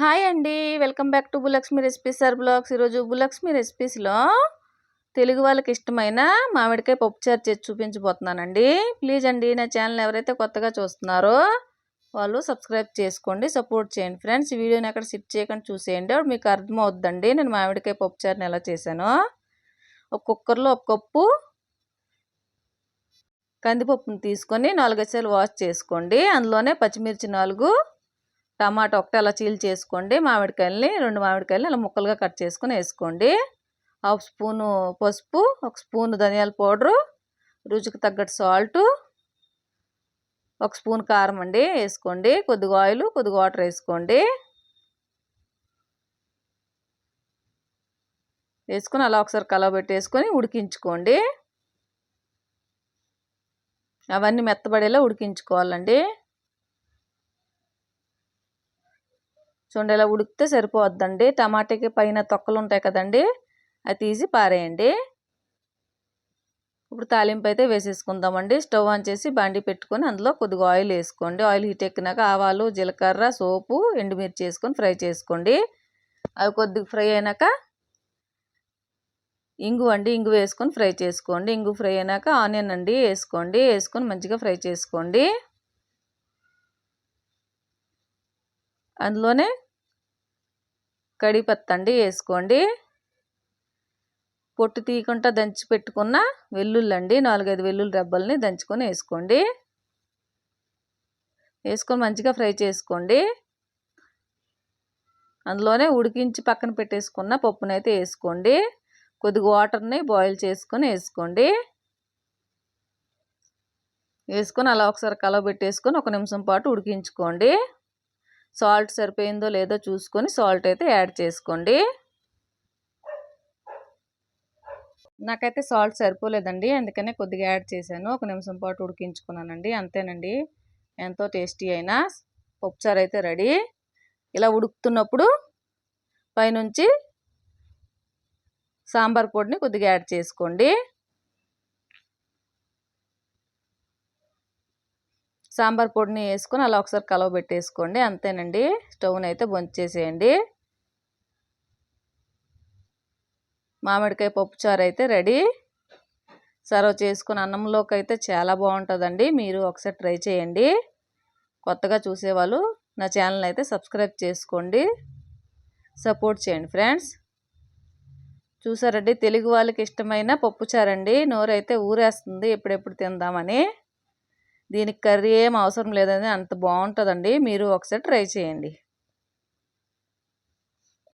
Hi అండి. Welcome back to Bulakshmi recipes sir blogs. ఈరోజు బులక్ష్మి రెసిపీస్లో తెలుగు వాళ్ళకి ఇష్టమైన మామిడికాయ పప్పుచారు చేసి చూపించబోతున్నానండి. ప్లీజ్ అండి నా ఛానల్ ఎవరైతే కొత్తగా చూస్తున్నారో వాళ్ళు సబ్స్క్రైబ్ చేసుకోండి సపోర్ట్ చేయండి. ఫ్రెండ్స్ ఈ వీడియోని అక్కడ సిప్ చేయకుండా చూసేయండి. అప్పుడు మీకు అర్థమవుద్దండి నేను మామిడికాయ పప్పుచారుని ఎలా చేశాను. ఒక కుక్కర్లో ఒక కప్పు కందిపప్పుని తీసుకొని నాలుగైదు వాష్ చేసుకోండి. అందులోనే పచ్చిమిర్చి నాలుగు టమాటా ఒకటి అలా చీల్ చేసుకోండి మామిడికాయలని రెండు మామిడికాయలని అలా ముక్కలుగా కట్ చేసుకొని వేసుకోండి. హాఫ్ స్పూను పసుపు ఒక స్పూను ధనియాల పౌడరు రుచికి తగ్గట్టు సాల్టు ఒక స్పూన్ కారం అండి వేసుకోండి. కొద్దిగా ఆయిల్ కొద్దిగా వాటర్ వేసుకోండి. వేసుకొని అలా ఒకసారి కలబెట్టేసుకొని ఉడికించుకోండి. అవన్నీ మెత్తబడేలా ఉడికించుకోవాలండి. చూడండి ఇలా ఉడికితే సరిపోద్దండి టమాటాకి పైన తొక్కలు ఉంటాయి కదండి. అది తీసి పారేయండి. ఇప్పుడు తాలింపు అయితే వేసేసుకుందామండి. స్టవ్ ఆన్ చేసి బండి పెట్టుకొని అందులో కొద్దిగా ఆయిల్ వేసుకోండి. ఆయిల్ హీట్ ఎక్కినాక ఆవాలు జీలకర్ర సోపు ఎండుమిర్చి వేసుకొని ఫ్రై చేసుకోండి. అవి కొద్దిగా ఫ్రై అయినాక ఇంగు అండి. ఇంగు వేసుకొని ఫ్రై చేసుకోండి. ఇంగు ఫ్రై అయినాక ఆనియన్ అండి. వేసుకోండి. వేసుకొని మంచిగా ఫ్రై చేసుకోండి. అందులోనే కడిపత్తండి వేసుకోండి. పొట్టు తీయకుండా దంచి పెట్టుకున్న వెల్లుల్లి అండి నాలుగైదు వెల్లుల్లి రెబ్బల్ని దంచుకొని వేసుకోండి. వేసుకొని మంచిగా ఫ్రై చేసుకోండి. అందులోనే ఉడికించి పక్కన పెట్టేసుకున్న పప్పునైతే వేసుకోండి. కొద్దిగా వాటర్ని బాయిల్ చేసుకొని వేసుకోండి. వేసుకొని అలా ఒకసారి కలవ పెట్టేసుకొని ఒక నిమిషం పాటు ఉడికించుకోండి. సాల్ట్ సరిపోయిందో లేదో చూసుకొని సాల్ట్ అయితే యాడ్ చేసుకోండి. నాకైతే సాల్ట్ సరిపోలేదండి అందుకనే కొద్దిగా యాడ్ చేశాను. ఒక నిమిషం పాటు ఉడికించుకున్నానండి అంతేనండి. ఎంతో టేస్టీ అయినా పప్పుచారు అయితే రెడీ. ఇలా ఉడుకుతున్నప్పుడు పైనుంచి సాంబార్ పొడిని కొద్దిగా యాడ్ చేసుకోండి. సాంబార్ పొడిని వేసుకొని అలా ఒకసారి కలవ పెట్టేసుకోండి. అంతేనండి. స్టవ్ని అయితే బొంచేసేయండి మామిడికాయ పప్పుచారు అయితే రెడీ. సర్వ్ చేసుకుని అన్నంలోకి అయితే చాలా బాగుంటుందండి. మీరు ఒకసారి ట్రై చేయండి. కొత్తగా చూసేవాళ్ళు నా ఛానల్ అయితే సబ్స్క్రైబ్ చేసుకోండి. సపోర్ట్ చేయండి ఫ్రెండ్స్. చూసారండి? తెలుగు వాళ్ళకి ఇష్టమైన పప్పుచారండి నోరైతే ఊరేస్తుంది. ఎప్పుడెప్పుడు తిందామని. దీనికి కర్రీ ఏం అవసరం లేదని అంత బాగుంటుందండి. మీరు ఒకసారి ట్రై చేయండి.